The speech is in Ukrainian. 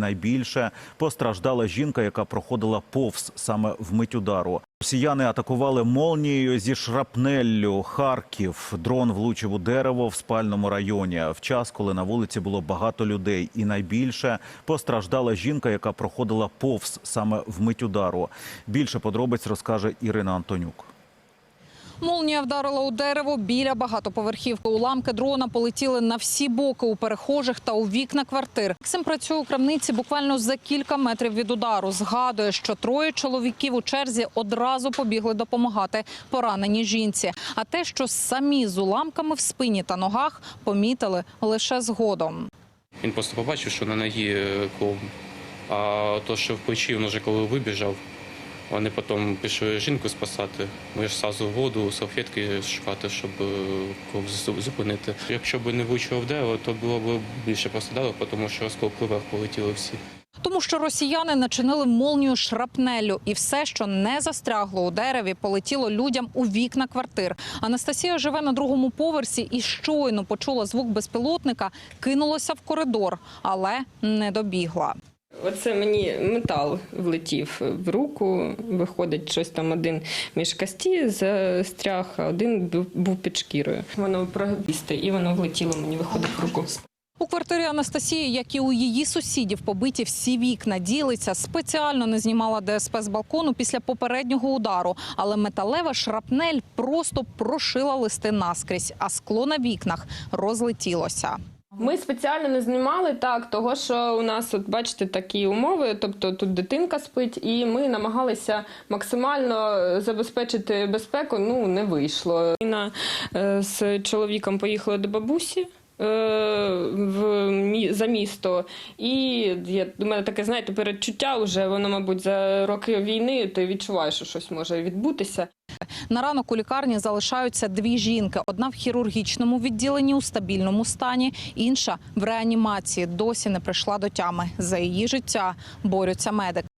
Найбільше постраждала жінка, яка проходила повз саме в мить удару. Росіяни атакували молнією зі шрапнеллю Харків. Дрон влучив у дерево в спальному районі. В час, коли на вулиці було багато людей, і найбільше постраждала жінка, яка проходила повз саме в мить удару. Більше подробиць розкаже Ірина Антонюк. Молнія вдарила у дерево біля багатоповерхівки. Уламки дрона полетіли на всі боки у перехожих та у вікна квартир. Максим працює у крамниці буквально за кілька метрів від удару. Згадує, що троє чоловіків у черзі одразу побігли допомагати пораненій жінці. А те, що самі з уламками в спині та ногах помітили лише згодом. Він просто побачив, що на ногі е, кров. А то, що в плечі, він вже коли вибіжав, вони потім пішли жінку спасати. Ми ж сразу воду, салфетки шукати, щоб е, зу- зупинити. Якщо б не влучило в дерево, то було б більше пострадало, тому що осколки вверх полетіли всі. Тому що росіяни начинили молнію шрапнелю, і все, що не застрягло у дереві, полетіло людям у вікна квартир. Анастасія живе на другому поверсі і щойно почула звук безпілотника, кинулася в коридор, але не добігла. Оце мені метал влетів в руку. Виходить, щось там один між кості застряг, а один був- під шкірою. Воно прогбісте, і воно влетіло мені виходить в руку. У квартирі Анастасії, як і у її сусідів, побиті всі вікна. Ділиться спеціально не знімала ДСП з балкону після попереднього удару. Але металева шрапнель просто прошила листи наскрізь, а скло на вікнах розлетілося. Ми спеціально не знімали так, того що у нас, от бачите, такі умови. Тобто тут дитинка спить, і ми намагалися максимально забезпечити безпеку. Ну не вийшло. Інна е, з чоловіком поїхали до бабусі. е, В мі- за місто, і я у мене таке, знаєте, передчуття вже воно, мабуть, за роки війни. Ти відчуваєш, що щось може відбутися. На ранок у лікарні залишаються дві жінки: одна в хірургічному відділенні у стабільному стані, інша в реанімації. Досі не прийшла до тями. За її життя борються медики.